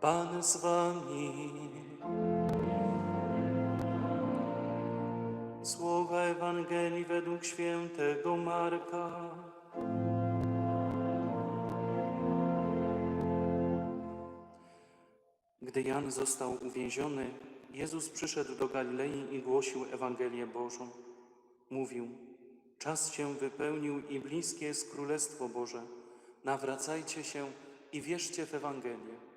Pan z wami. Słowa Ewangelii według świętego Marka. Gdy Jan został uwięziony, Jezus przyszedł do Galilei i głosił Ewangelię Bożą. Mówił: Czas się wypełnił i bliskie jest Królestwo Boże. Nawracajcie się i wierzcie w Ewangelię.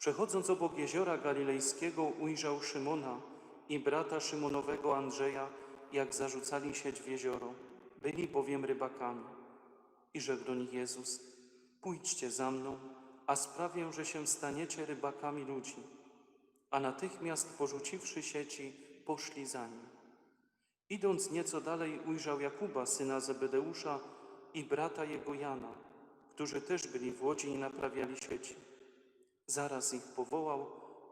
Przechodząc obok jeziora galilejskiego, ujrzał Szymona i brata Szymonowego Andrzeja, jak zarzucali sieć w jezioro. Byli bowiem rybakami. I rzekł do nich Jezus: Pójdźcie za mną, a sprawię, że się staniecie rybakami ludzi. A natychmiast porzuciwszy sieci, poszli za nim. Idąc nieco dalej, ujrzał Jakuba, syna Zebedeusza i brata jego Jana, którzy też byli w łodzi i naprawiali sieci. Zaraz ich powołał,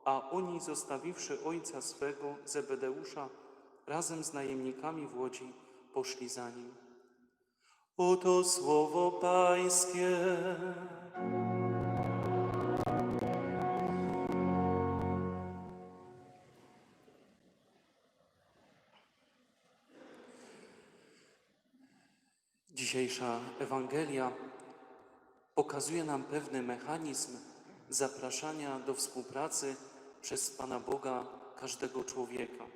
a oni, zostawiwszy ojca swego, Zebedeusza, razem z najemnikami w łodzi, poszli za nim. Oto słowo Pańskie. Dzisiejsza Ewangelia pokazuje nam pewny mechanizm zapraszania do współpracy przez Pana Boga każdego człowieka.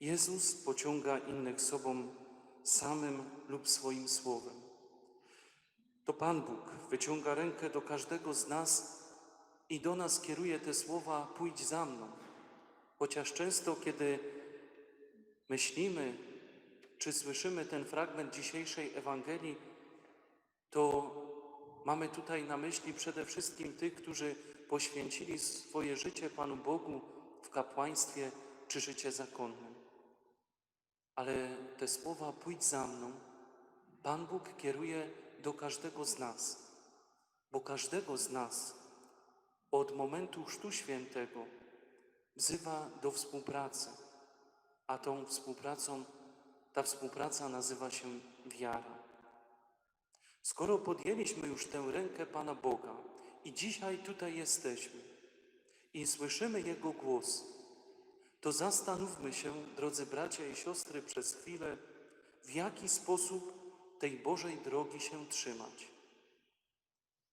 Jezus pociąga innych sobą samym lub swoim słowem. To Pan Bóg wyciąga rękę do każdego z nas i do nas kieruje te słowa: pójdź za mną. Chociaż często, kiedy myślimy, czy słyszymy ten fragment dzisiejszej Ewangelii, to mamy tutaj na myśli przede wszystkim tych, którzy poświęcili swoje życie Panu Bogu w kapłaństwie czy życie zakonnym. Ale te słowa pójdź za mną, Pan Bóg kieruje do każdego z nas, bo każdego z nas od momentu Chrztu Świętego wzywa do współpracy, a tą współpracą, ta współpraca nazywa się wiara. Skoro podjęliśmy już tę rękę Pana Boga i dzisiaj tutaj jesteśmy i słyszymy Jego głos, to zastanówmy się, drodzy bracia i siostry, przez chwilę, w jaki sposób tej Bożej drogi się trzymać.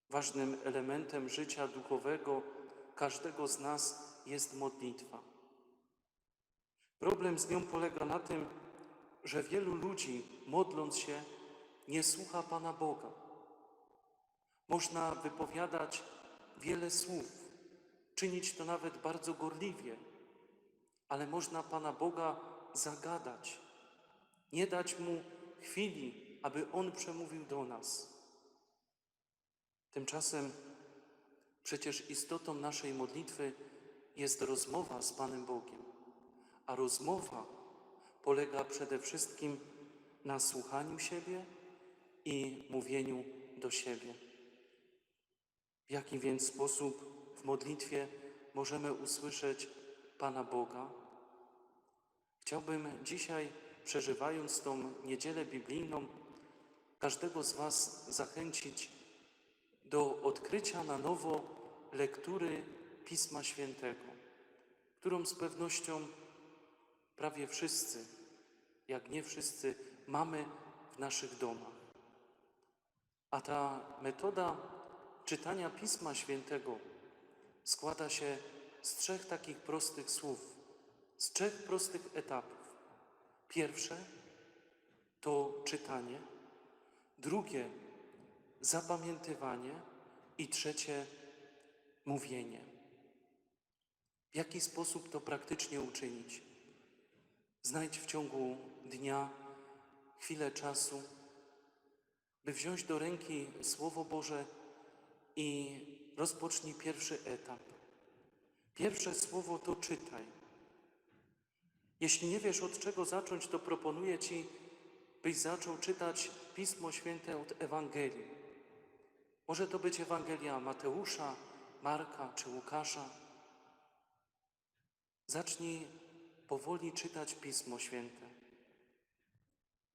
Ważnym elementem życia duchowego każdego z nas jest modlitwa. Problem z nią polega na tym, że wielu ludzi, modląc się, nie słucha Pana Boga. Można wypowiadać wiele słów, czynić to nawet bardzo gorliwie, ale można Pana Boga zagadać, nie dać Mu chwili, aby On przemówił do nas. Tymczasem przecież istotą naszej modlitwy jest rozmowa z Panem Bogiem, a rozmowa polega przede wszystkim na słuchaniu siebie i mówieniu do siebie. W jaki więc sposób w modlitwie możemy usłyszeć Pana Boga? Chciałbym dzisiaj, przeżywając tą niedzielę biblijną, każdego z Was zachęcić do odkrycia na nowo lektury Pisma Świętego, którą z pewnością prawie wszyscy, jak nie wszyscy, mamy w naszych domach. A ta metoda czytania Pisma Świętego składa się z trzech takich prostych słów, z trzech prostych etapów. Pierwsze to czytanie, drugie zapamiętywanie i trzecie mówienie. W jaki sposób to praktycznie uczynić? Znajdź w ciągu dnia chwilę czasu, by wziąć do ręki Słowo Boże i rozpocznij pierwszy etap. Pierwsze słowo to czytaj. Jeśli nie wiesz od czego zacząć, to proponuję Ci, byś zaczął czytać Pismo Święte od Ewangelii. Może to być Ewangelia Mateusza, Marka czy Łukasza. Zacznij powoli czytać Pismo Święte.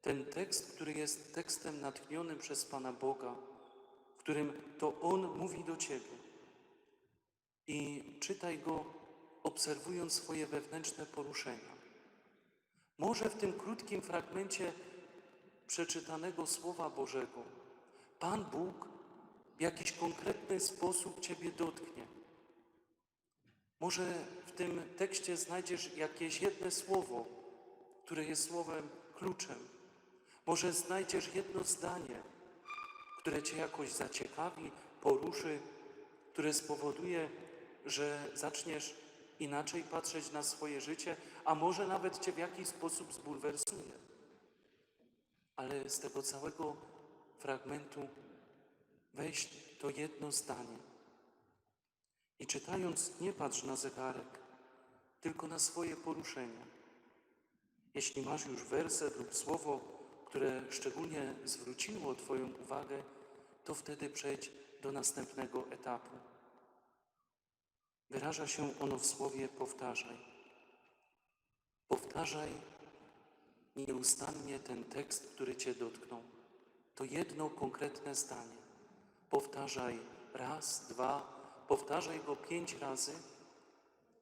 Ten tekst, który jest tekstem natchnionym przez Pana Boga, w którym to On mówi do Ciebie. czytaj go, obserwując swoje wewnętrzne poruszenia. Może w tym krótkim fragmencie przeczytanego Słowa Bożego Pan Bóg w jakiś konkretny sposób Ciebie dotknie. Może w tym tekście znajdziesz jakieś jedno słowo, które jest słowem kluczem. Może znajdziesz jedno zdanie, które Cię jakoś zaciekawi, poruszy, które spowoduje, że zaczniesz inaczej patrzeć na swoje życie, a może nawet Cię w jakiś sposób zbulwersuje. Ale z tego całego fragmentu weź to jedno zdanie. I czytając, nie patrz na zegarek, tylko na swoje poruszenia. Jeśli masz już werset lub słowo, które szczególnie zwróciło Twoją uwagę, to wtedy przejdź do następnego etapu. Wyraża się ono w słowie powtarzaj. Powtarzaj nieustannie ten tekst, który Cię dotknął. To jedno konkretne zdanie. Powtarzaj raz, dwa, powtarzaj go pięć razy,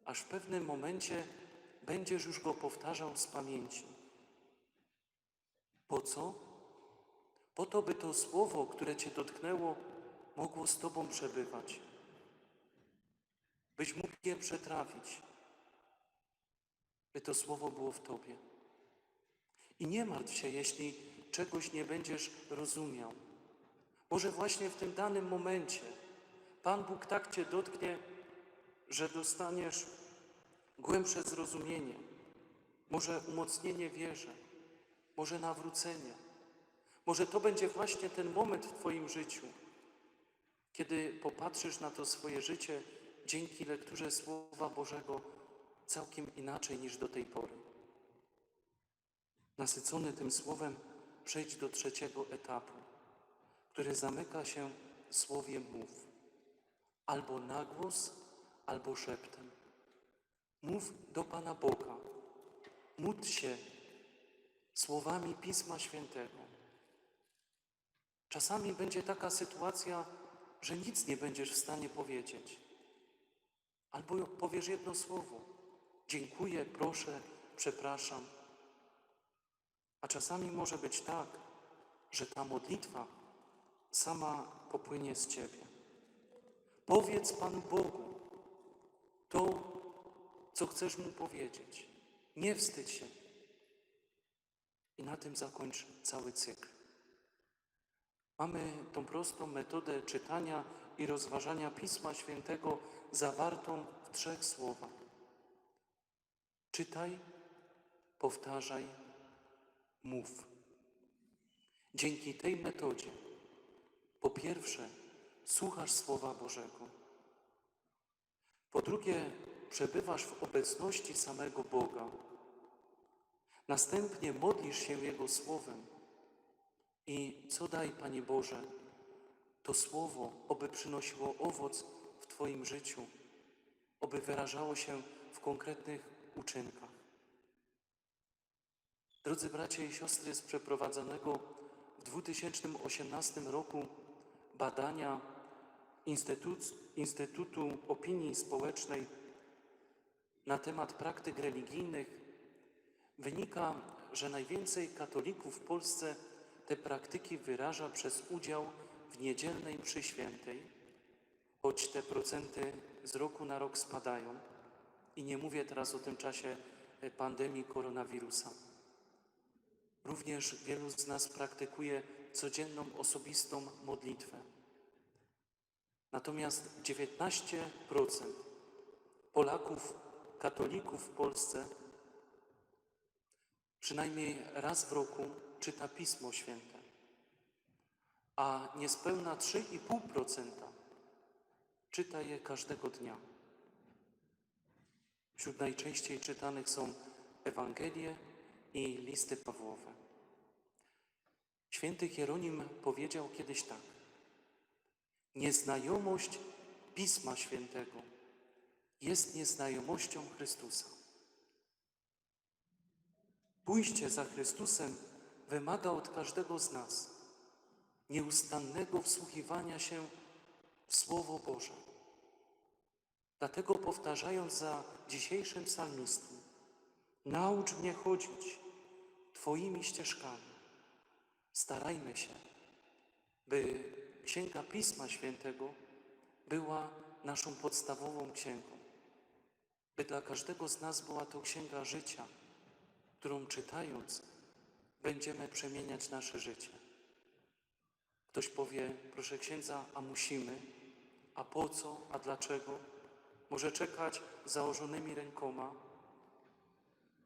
aż w pewnym momencie będziesz już go powtarzał z pamięci. Po co? Po to, by to słowo, które Cię dotknęło, mogło z Tobą przebywać. Byś mógł je przetrawić, by to słowo było w Tobie. I nie martw się, jeśli czegoś nie będziesz rozumiał. Może właśnie w tym danym momencie Pan Bóg tak Cię dotknie, że dostaniesz głębsze zrozumienie, może umocnienie wierze, może nawrócenie. Może to będzie właśnie ten moment w Twoim życiu, kiedy popatrzysz na to swoje życie dzięki lekturze Słowa Bożego całkiem inaczej niż do tej pory. Nasycony tym słowem, przejdź do trzeciego etapu, który zamyka się w słowie mów. Albo na głos, albo szeptem. Mów do Pana Boga. Módl się słowami Pisma Świętego. Czasami będzie taka sytuacja, że nic nie będziesz w stanie powiedzieć. Albo powiesz jedno słowo: dziękuję, proszę, przepraszam. A czasami może być tak, że ta modlitwa sama popłynie z ciebie. Powiedz Panu Bogu to, co chcesz Mu powiedzieć. Nie wstydź się. Na tym zakończ cały cykl. Mamy tą prostą metodę czytania i rozważania Pisma Świętego zawartą w trzech słowach. Czytaj, powtarzaj, mów. Dzięki tej metodzie, po pierwsze, słuchasz Słowa Bożego. Po drugie, przebywasz w obecności samego Boga. Następnie modlisz się Jego Słowem. I co daj, Panie Boże, to Słowo, oby przynosiło owoc w Twoim życiu, oby wyrażało się w konkretnych uczynkach. Drodzy bracia i siostry, z przeprowadzonego w 2018 roku badania Instytut, Instytutu Opinii Społecznej na temat praktyk religijnych wynika, że najwięcej katolików w Polsce te praktyki wyraża przez udział w niedzielnej mszy świętej, choć te procenty z roku na rok spadają. I nie mówię teraz o tym czasie e, pandemii koronawirusa. Również wielu z nas praktykuje codzienną osobistą modlitwę. Natomiast 19% Polaków, katolików w Polsce przynajmniej raz w roku czyta Pismo Święte, a niespełna 3,5% czyta je każdego dnia. Wśród najczęściej czytanych są Ewangelie i listy Pawłowe. Święty Hieronim powiedział kiedyś tak: Nieznajomość Pisma Świętego jest nieznajomością Chrystusa. Pójście za Chrystusem wymaga od każdego z nas nieustannego wsłuchiwania się w Słowo Boże. Dlatego powtarzając za dzisiejszym psalmistą, naucz mnie chodzić Twoimi ścieżkami. Starajmy się, by Księga Pisma Świętego była naszą podstawową księgą, by dla każdego z nas była to księga życia, którą czytając będziemy przemieniać nasze życie. Ktoś powie, proszę księdza, a musimy? A po co? A dlaczego? Może czekać założonymi rękoma?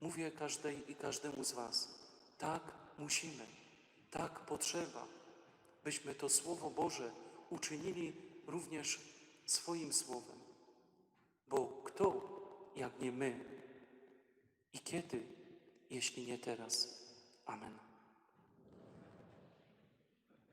Mówię każdej i każdemu z Was, tak musimy, tak potrzeba, byśmy to Słowo Boże uczynili również swoim Słowem. Bo kto, jak nie my? I kiedy, jeśli nie teraz? Amen.